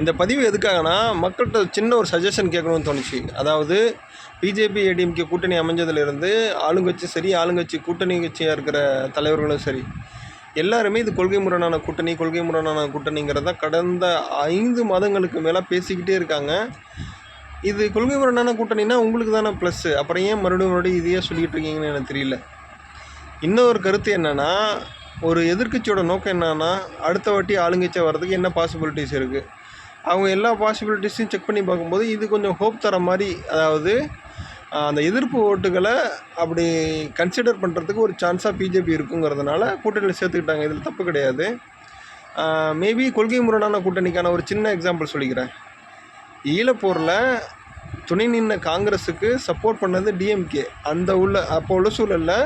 இந்த பதிவு எதுக்காகனா மக்கள்கிட்ட சின்ன ஒரு சஜஷன் கேட்கணும்னு தோணுச்சு. அதாவது பிஜேபி ஏடிஎம்கே கூட்டணி அமைஞ்சதுலேருந்து ஆளுங்கட்சி சரி ஆளுங்கட்சி கூட்டணி கட்சியாக இருக்கிற தலைவர்களும் சரி எல்லாருமே இது கொள்கை முரணான கூட்டணி கொள்கை முரணான கூட்டணிங்கிறத கடந்த ஐந்து மாதங்களுக்கு மேலே பேசிக்கிட்டே இருக்காங்க. இது கொள்கை முரணான கூட்டணினா உங்களுக்கு தானே ப்ளஸ்ஸு அப்புறம் ஏன் மறுபடியும் மறுபடியும் இதையே சொல்லிகிட்டு இருக்கீங்கன்னு எனக்கு தெரியல. இன்னொரு கருத்து என்னென்னா ஒரு எதிர்கட்சியோட நோக்கம் என்னன்னா அடுத்த வாட்டி ஆளுங்கட்சியாக வர்றதுக்கு என்ன பாசிபிலிட்டிஸ் இருக்குது அவங்க எல்லா பாசிபிலிட்டிஸையும் செக் பண்ணி பார்க்கும்போது இது கொஞ்சம் ஹோப் தர மாதிரி அதாவது அந்த எதிர்ப்பு ஓட்டுகளை அப்படி கன்சிடர் பண்ணுறதுக்கு ஒரு சான்ஸாக பிஜேபி இருக்குங்கிறதுனால கூட்டணியில் சேர்த்துக்கிட்டாங்க. இதில் தப்பு கிடையாது. மேபி கொள்கை முரணான கூட்டணிக்கான ஒரு சின்ன எக்ஸாம்பிள் சொல்லிக்கிறேன். ஈழப்போரில் துணை நின்ன காங்கிரஸுக்கு சப்போர்ட் பண்ணது டிஎம்கே அந்த உள்ள அப்போ உள்ள சூழலில்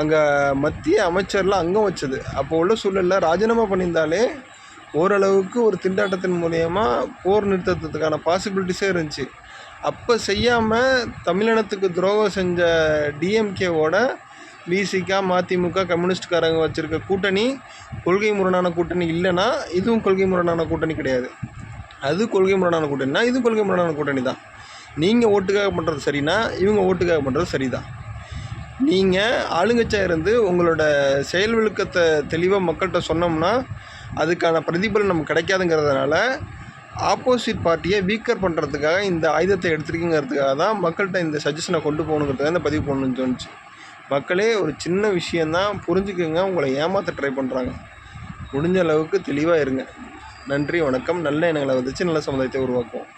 அங்கே மத்திய அமைச்சர்லாம் அங்கம் வச்சது. அப்போ உள்ள சூழலில் ராஜினாமா பண்ணியிருந்தாலே ஓரளவுக்கு ஒரு திண்டாட்டத்தின் மூலயமா போர் நிறுத்தத்துக்கான பாசிபிலிட்டிஸே இருந்துச்சு. அப்போ செய்யாமல் தமிழினத்துக்கு துரோகம் செஞ்ச டிஎம்கேவோட பிசிகா மதிமுக கம்யூனிஸ்ட்காரங்க வச்சுருக்க கூட்டணி கொள்கை முரணான கூட்டணி இல்லைன்னா இதுவும் கொள்கை முரணான கூட்டணி கிடையாது. அது கொள்கை முரணான கூட்டணினா இது கொள்கை முரணான கூட்டணி தான் நீங்கள் ஓட்டுக்காக பண்ணுறது சரினா இவங்க ஓட்டுக்காக பண்ணுறது சரிதான். நீங்கள் ஆளுங்கட்சியாக இருந்து உங்களோட செயல் விழுக்கத்தை தெளிவாக மக்கள்கிட்ட சொன்னோம்னா அதுக்கான பிரதிபலன் நமக்கு கிடைக்காதுங்கிறதுனால ஆப்போசிட் பார்ட்டியை வீக்கர் பண்ணுறதுக்காக இந்த ஆயுதத்தை எடுத்துருக்கீங்கிறதுக்காக தான் மக்கள்கிட்ட இந்த சஜஷனை கொண்டு போகணுங்கிறதுக்காக இந்த பதிவு பண்ணணும்னு தோணுச்சு. மக்களே ஒரு சின்ன விஷயந்தான் புரிஞ்சுக்கோங்க உங்களை ஏமாற்ற ட்ரை பண்ணுறாங்க முடிஞ்ச அளவுக்கு தெளிவாக இருங்க. நன்றி வணக்கம். நல்ல எண்ணங்களை வந்துச்சு நல்ல சமுதாயத்தை உருவாக்குவோம்.